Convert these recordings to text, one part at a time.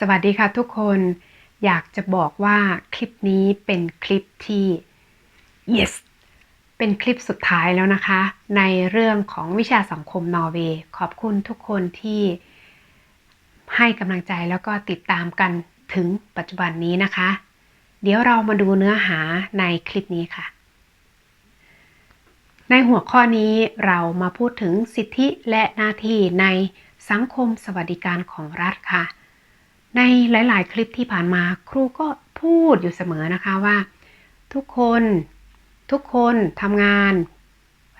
สวัสดีค่ะทุกคน อยากจะบอกว่าคลิปนี้เป็นคลิปที่ yes เป็นคลิปสุดท้ายแล้วนะคะ ในเรื่องของวิชาสังคมนอร์เวย์ขอบคุณทุกคนที่ให้กำลังใจแล้วก็ติดตามกันถึงปัจจุบันนี้นะคะ เดี๋ยวเรามาดูเนื้อหาในคลิปนี้ค่ะ ในหัวข้อนี้เรามาพูดถึงสิทธิและหน้าที่ในสังคมสวัสดิการของรัฐค่ะ ในหลาย ๆ คลิปที่ผ่านมาครูก็พูดอยู่เสมอนะคะว่า ทุกคนทุกคนทำงาน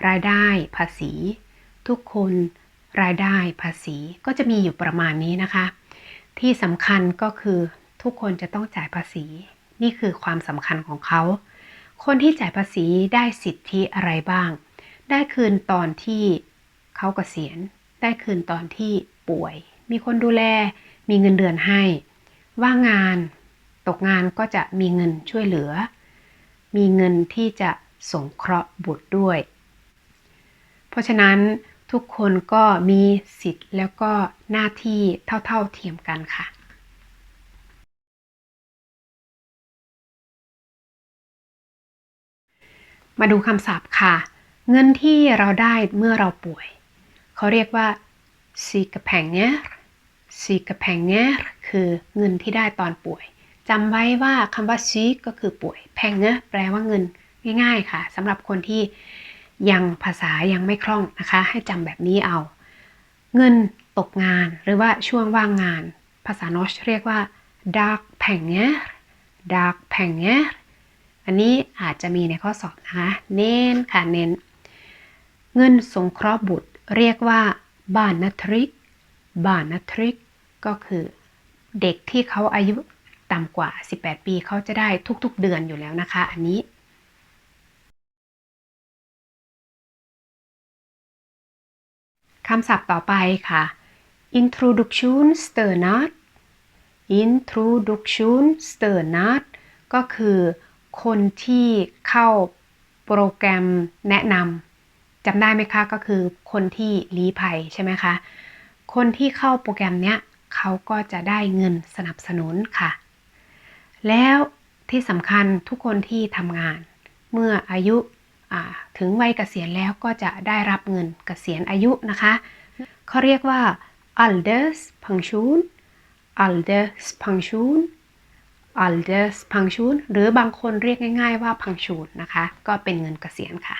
รายได้ภาษี ทุกคนรายได้ภาษีก็จะมีอยู่ประมาณนี้นะคะ ที่สำคัญก็คือทุกคนจะต้องจ่ายภาษี นี่คือความสำคัญของเขา คนที่จ่ายภาษีได้สิทธิอะไรบ้าง ได้คืนตอนที่เขาเกษียณ ได้คืนตอนที่ป่วย มีคนดูแล มีเงินเดือนให้ ว่างงานตกงานก็จะมีเงินช่วยเหลือ มีเงินที่จะสงเคราะห์บุตรด้วย เพราะฉะนั้นทุกคนก็มีสิทธิ์แล้วก็หน้าที่เท่าๆเทียมกันค่ะมาดูคำศัพท์ค่ะ เงินที่เราได้เมื่อเราป่วย เขาเรียกว่าซีกแผงเนี่ย sykepenger sykepenger คือเงินที่ได้ตอนป่วยจำไว้ว่าคำว่า syk ก็คือป่วย penger แปลว่าเงินง่ายๆค่ะสำหรับคนที่ยังภาษายังไม่คล่องนะคะ ให้จำแบบนี้เอา เงินตกงานหรือว่าช่วงว่างงาน ภาษานอชเรียกว่า dark penger dark penger อันนี้อาจจะมีในข้อสอบนะคะ เน้นค่ะเน้น เงินสงเคราะห์บุตรเรียกว่าบ้านนทริกบ้านนทริก ก็คือเด็กที่เขาอายุต่ำกว่า 18 ปีเขาจะได้ทุกๆเดือนอยู่แล้วนะคะ อันนี้ คำศัพท์ต่อไปค่ะ introduction s t e r n a t introduction s t e r n a t ก็คือคนที่เข้าโปรแกรมแนะนำจำได้ไหมคะ ก็คือคนที่ลี้ภัยใช่ไหมคะ คนที่เข้าโปรแกรมเนี้ย เขาก็จะได้เงินสนับสนุนค่ะ แล้วที่สำคัญทุกคนที่ทำงาน เมื่ออายุถึงวัยเกษียณแล้วก็จะได้รับเงินเกษียณอายุนะคะเขาเรียกว่า alders pension alders pension alders pension หรือบางคนเรียกง่าย ๆ ว่า pension นะคะ ก็เป็นเงินเกษียณค่ะ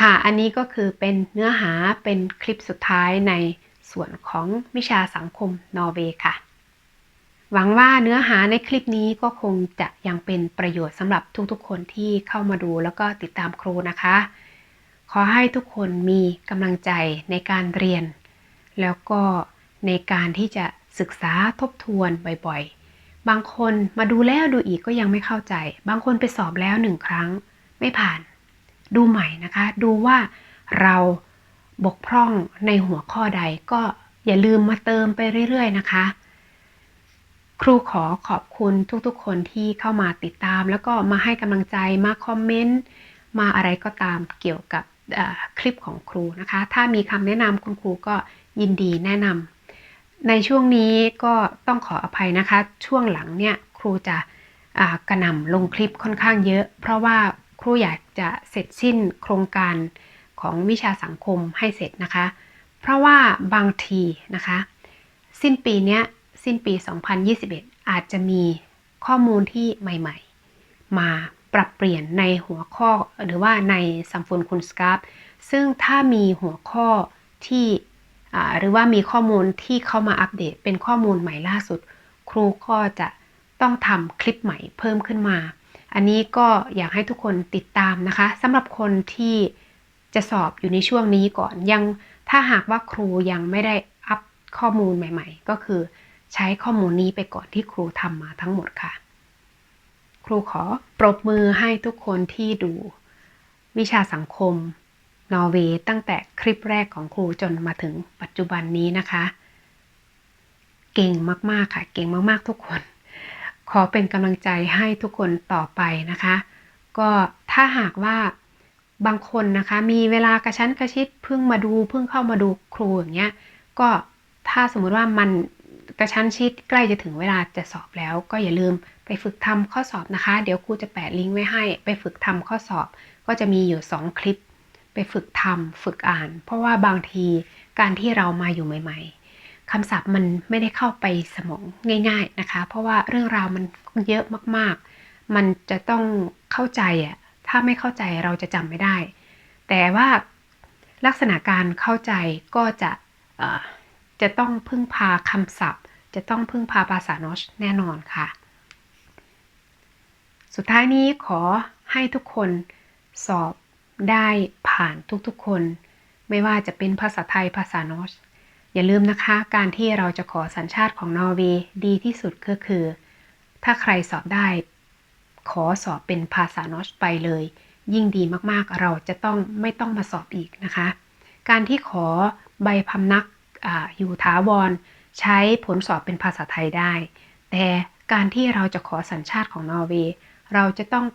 ค่ะ อันนี้ก็คือเป็นเนื้อหาเป็นคลิปสุดท้ายในส่วนของวิชาสังคมนอร์เวย์ค่ะ หวังว่าเนื้อหาในคลิปนี้ก็คงจะยังเป็นประโยชน์สำหรับทุกๆ คนที่เข้ามาดูแล้วก็ติดตามครูนะคะ ขอให้ทุกคนมีกำลังใจในการเรียน แล้วก็ในการที่จะศึกษาทบทวนบ่อยๆ บางคนมาดูแล้วดูอีกก็ยังไม่เข้าใจ บางคนไปสอบแล้วหนึ่งครั้งไม่ผ่าน ดูใหม่นะคะ ดูว่าเราบกพร่องในหัวข้อใดก็อย่าลืมมาเติมไปเรื่อยๆนะคะ ครูขอขอบคุณทุกๆ คนที่เข้ามาติดตาม แล้วก็มาให้กำลังใจมาคอมเมนต์มาอะไรก็ตามเกี่ยวกับคลิปของครูนะคะ ถ้ามีคำแนะนำคุณครูก็ยินดีแนะนำในช่วงนี้ก็ต้องขออภัยนะคะ ช่วงหลังเนี่ยครูจะกระหน่ำลงคลิปค่อนข้างเยอะ เพราะว่า ครูอยากจะเสร็จสิ้นโครงการของวิชาสังคมให้เสร็จนะคะ เพราะว่าบางทีนะคะ สิ้นปีนี้สิ้นปี 2021 อาจจะมีข้อมูลที่ใหม่ๆ มาปรับเปลี่ยนในหัวข้อหรือว่าในสัมฟุนคุณสกาฟซึ่งถ้ามีหัวข้อที่หรือว่ามีข้อมูลที่เข้ามาอัปเดตเป็นข้อมูลใหม่ล่าสุด ครูก็จะต้องทำคลิปใหม่เพิ่มขึ้นมา อันนี้ก็อยากให้ทุกคนติดตามนะคะสำหรับคนที่จะสอบอยู่ในช่วงนี้ก่อนยังถ้าหากว่าครูยังไม่ได้อัพข้อมูลใหม่ ๆ ก็คือใช้ข้อมูลนี้ไปก่อนที่ครูทำมาทั้งหมดค่ะ ครูขอปรบมือให้ทุกคนที่ดูวิชาสังคมนอร์เวย์ตั้งแต่คลิปแรกของครูจนมาถึงปัจจุบันนี้นะคะ เก่งมาก ๆ ค่ะ เก่งมาก ๆ ทุกคน ขอเป็นกำลังใจให้ทุกคนต่อไปนะคะ ก็ถ้าหากว่าบางคนนะคะ มีเวลากระชั้นกระชิดเพิ่งมาดูเพิ่งเข้ามาดูครูอย่างเงี้ยก็ถ้าสมมุติว่ามันกระชั้นชิดใกล้จะถึงเวลาจะสอบแล้ว ก็อย่าลืมไปฝึกทำข้อสอบนะคะ เดี๋ยวครูจะแปะลิงก์ไว้ให้ ไปฝึกทำข้อสอบ ก็จะมีอยู่ 2 คลิป ไปฝึกทำฝึกอ่าน เพราะว่าบางทีการที่เรามาอยู่ใหม่ ๆ คำศัพท์มันไม่ได้เข้าไปสมองง่าย ๆนะคะ เพราะว่าเรื่องราวมันเยอะมากๆ มันจะต้องเข้าใจอะถ้าไม่เข้าใจเราจะจำไม่ได้ แต่ว่าลักษณะการเข้าใจก็จะจะต้องพึ่งพาคำศัพท์ จะต้องพึ่งพาภาษาโนชแน่นอนค่ะ สุดท้ายนี้ขอให้ทุกคนสอบได้ผ่านทุกๆคน ไม่ว่าจะเป็นภาษาไทยภาษาโนช อย่าลืมนะคะ การที่เราจะขอสัญชาติของนอร์เวย์ดีที่สุดก็คือ ถ้าใครสอบได้ ขอสอบเป็นภาษาโนชไปเลย ยิ่งดีมากๆ เราจะต้องไม่ต้องมาสอบอีกนะคะ การที่ขอใบพำนักอาอยู่ถาวร ใช้ผลสอบเป็นภาษาไทยได้ แต่การที่เราจะขอสัญชาติของนอร์เวย์เราจะต้อง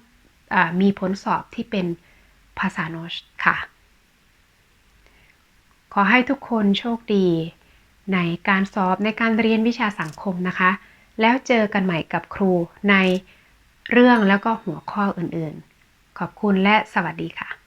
อมีผลสอบที่เป็นภาษาโนชค่ะ ขอให้ทุกคนโชคดี ในการสอบในการเรียนวิชาสังคมนะคะ แล้วเจอกันใหม่กับครูในเรื่องแล้วก็หัวข้ออื่นๆ ขอบคุณและสวัสดีค่ะ